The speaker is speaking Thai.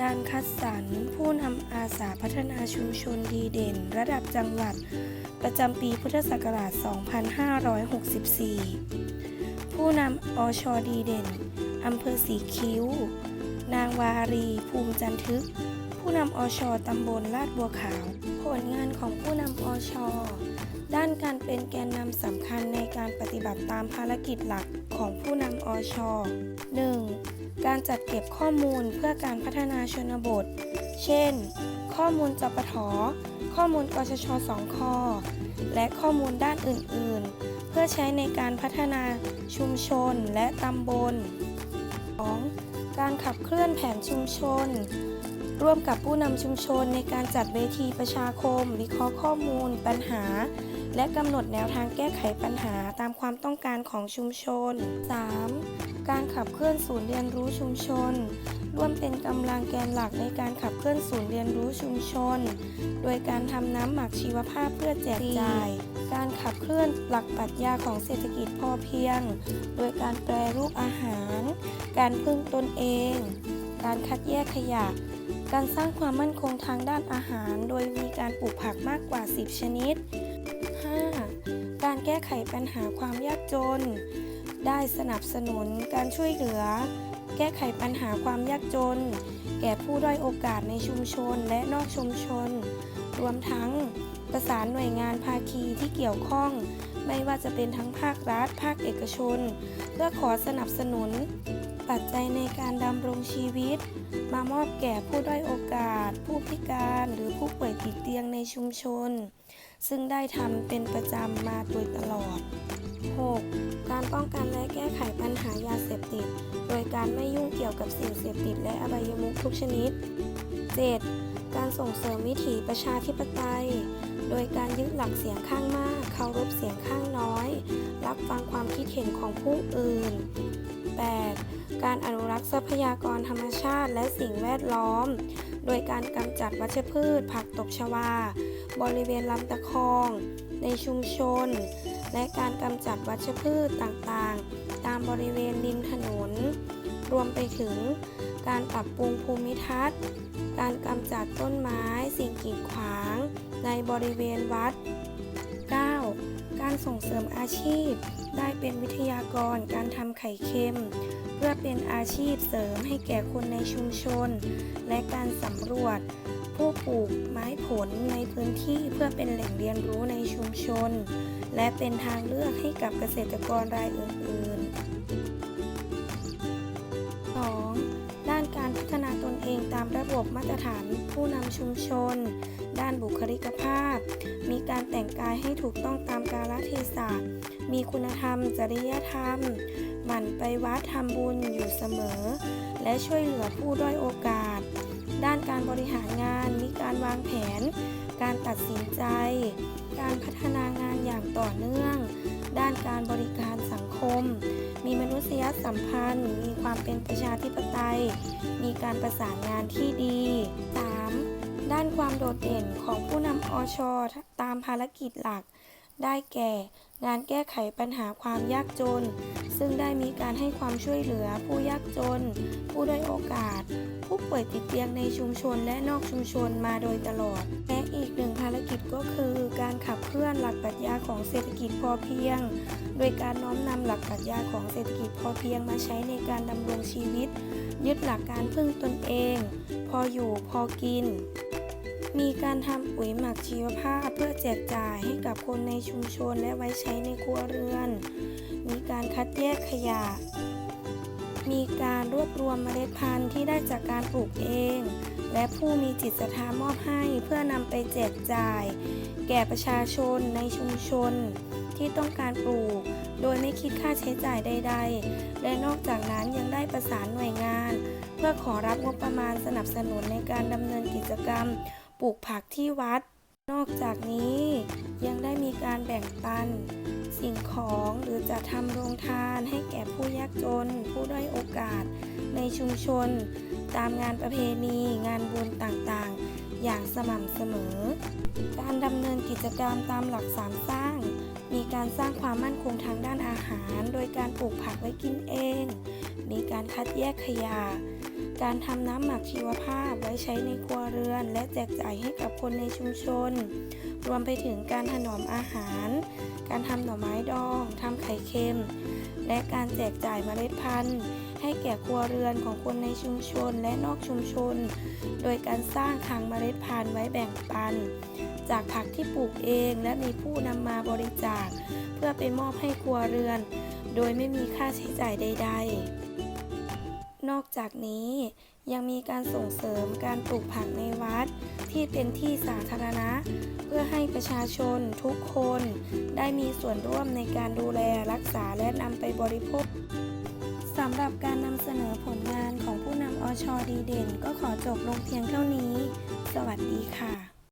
การคัดสรรผู้นำอาสาพัฒนาชุมชนดีเด่น ระดับจังหวัด ประจำปีพุทธศักราช 2564 ผู้นำอชดีเด่นอำเภอสีคิ้ว นางวารีภูมิจันทึก ผู้นำอชตำบลลาดบัวขาว ผลงานของผู้นำอชด้านการเป็นแกนนำสำคัญในการปฏิบัติตามภารกิจหลักของผู้นำอช 1. การจัดเก็บข้อมูลเพื่อการพัฒนาชนบท เช่น ข้อมูลจปทข้อมูลกชชสองคและข้อมูลด้านอื่น ๆ เพื่อใช้ในการพัฒนาชุมชนและตำบล 2. การขับเคลื่อนแผนชุมชน ร่วมกับผู้นำชุมชนในการจัดเวทีประชาคม วิเคราะห์ข้อมูล ปัญหา และกำหนดแนวทางแก้ไขปัญหาตามความต้องการของชุมชน 3. การขับเคลื่อนศูนย์เรียนรู้ชุมชน ร่วมเป็นกำลังแกนหลักในการขับเคลื่อนศูนย์เรียนรู้ชุมชน โดยการทำน้ำหมักชีวภาพเพื่อแจกจ่าย การขับเคลื่อนหลักปรัชญาของเศรษฐกิจพอเพียง โดยการแปรรูปอาหาร การพึ่งตนเอง การคัดแยกขยะการสร้างความมั่นคงทางด้านอาหาร โดยมีการปลูกผักมากกว่า 10 ชนิด แก้ไขปัญหาความยากจน ได้สนับสนุนการช่วยเหลือ แก้ไขปัญหาความยากจน แก่ผู้ด้อยโอกาสในชุมชนและนอกชุมชน รวมทั้งประสานหน่วยงานภาคีที่เกี่ยวข้อง ไม่ว่าจะเป็นทั้งภาครัฐ ภาคเอกชน เพื่อขอสนับสนุน ปัจจัยในการดำรงชีวิต มามอบแก่ผู้ด้อยโอกาส ผู้พิการหรือผู้ป่วยติดเตียงในชุมชน ซึ่งได้ทำเป็นประจำมาโดยตลอด 6. การป้องกันและแก้ไขปัญหายาเสพติด โดยการไม่ยุ่งเกี่ยวกับสิ่งเสพติดและอบายมุขทุกชนิด 7. การส่งเสริมวิถีประชาธิปไตย โดยการยึดหลักเสียงข้างมาก เคารพเสียงข้างน้อย รับฟังความคิดเห็นของผู้อื่น 8. การอนุรักษ์ทรัพยากรธรรมชาติและสิ่งแวดล้อม โดยการกำจัดวัชพืช ผักตบชวา บริเวณลำตะคอง ในชุมชน และการกำจัดวัชพืชต่างๆ ตามบริเวณริมถนน รวมไปถึง การปรับปรุงภูมิทัศน์ การกำจัดต้นไม้ สิ่งกีดขวาง ในบริเวณวัด การส่งเสริมอาชีพ ได้เป็นวิทยากรการทำไข่เค็ม เพื่อเป็นอาชีพเสริมให้แก่คนในชุมชน และการสำรวจ ผู้ปลูกไม้ผลในพื้นที่เพื่อเป็นแหล่งเรียนรู้ในชุมชน และเป็นทางเลือกให้กับเกษตรกรรายอื่น ๆ 2. ด้านการพัฒนาตนเองตามระบบมาตรฐานผู้นำชุมชน ด้านบุคลิกภาพ ถูกต้องตามกาลเทศะ มีคุณธรรม จริยธรรม หมั่นไปวัดทำบุญอยู่เสมอ และช่วยเหลือผู้ด้อยโอกาส ด้านการบริหารงาน มีการวางแผน การตัดสินใจ การพัฒนางานอย่างต่อเนื่อง ด้านการบริการสังคม มีมนุษยสัมพันธ์ มีความเป็นประชาธิปไตย มีการประสานงานที่ดี 3. ด้านความโดดเด่นของผู้นำอชตามภารกิจหลัก ได้แก่ งานแก้ไขปัญหาความยากจน ซึ่งได้มีการให้ความช่วยเหลือผู้ยากจน ผู้ด้อยโอกาส ผู้ป่วยติดเตียงในชุมชนและนอกชุมชนมาโดยตลอด และอีกหนึ่งภารกิจก็คือการขับเคลื่อนหลักปรัชญาของเศรษฐกิจพอเพียง โดยการน้อมนำหลักปรัชญาของเศรษฐกิจพอเพียงมาใช้ในการดำรงชีวิต ยึดหลักการพึ่งตนเอง พออยู่พอกิน มีการทำปุ๋ยหมักชีวภาพเพื่อแจกจ่ายให้กับคนในชุมชนและไว้ใช้ในครัวเรือน มีการคัดแยกขยะ มีการรวบรวมเมล็ดพันธุ์ที่ได้จากการปลูกเอง และผู้มีจิตศรัทธามอบให้เพื่อนำไปแจกจ่าย แก่ประชาชนในชุมชน ที่ต้องการปลูก โดยไม่คิดค่าใช้จ่ายใด ๆ และนอกจากนั้นยังได้ประสานหน่วยงาน เพื่อขอรับงบประมาณสนับสนุนในการดำเนินกิจกรรม ปลูกผักที่วัด นอกจากนี้ยังได้มีการแบ่งปัน สิ่งของหรือจะทำโรงทานให้แก่ผู้ยากจน ผู้ด้อยโอกาส ในชุมชน ตามงานประเพณีงานบุญต่างๆ อย่างสม่ำเสมอ การดำเนินกิจกรรมตามหลักสามสร้าง มีการสร้างความมั่นคงทางด้านอาหาร โดยการปลูกผักไว้กินเอง มีการคัดแยกขยะ การทำน้ำหมักชีวภาพไว้ใช้ในครัวเรือน และแจกจ่ายให้กับคนในชุมชน รวมไปถึงการถนอมอาหาร การทำหน่อไม้ดองทำไข่เค็ม และการแจกจ่ายเมล็ดพันธุ์ ให้แก่ครัวเรือนของคนในชุมชนและนอกชุมชน โดยการสร้างคลังเมล็ดพันธุ์ไว้แบ่งปัน จากผักที่ปลูกเองและมีผู้นำมาบริจาค เพื่อไปมอบให้ครัวเรือน โดยไม่มีค่าใช้จ่ายใด ๆ นอกจากนี้ยังมีการส่งเสริมการปลูกผักในวัด ที่เป็นที่สาธารณะ เพื่อให้ประชาชนทุกคนได้มีส่วนร่วมในการดูแลรักษาและนำไปบริโภคสำหรับการนำเสนอผลงานของผู้นำอชดีเด่น ก็ขอจบลงเพียงเท่านี้ สวัสดีค่ะ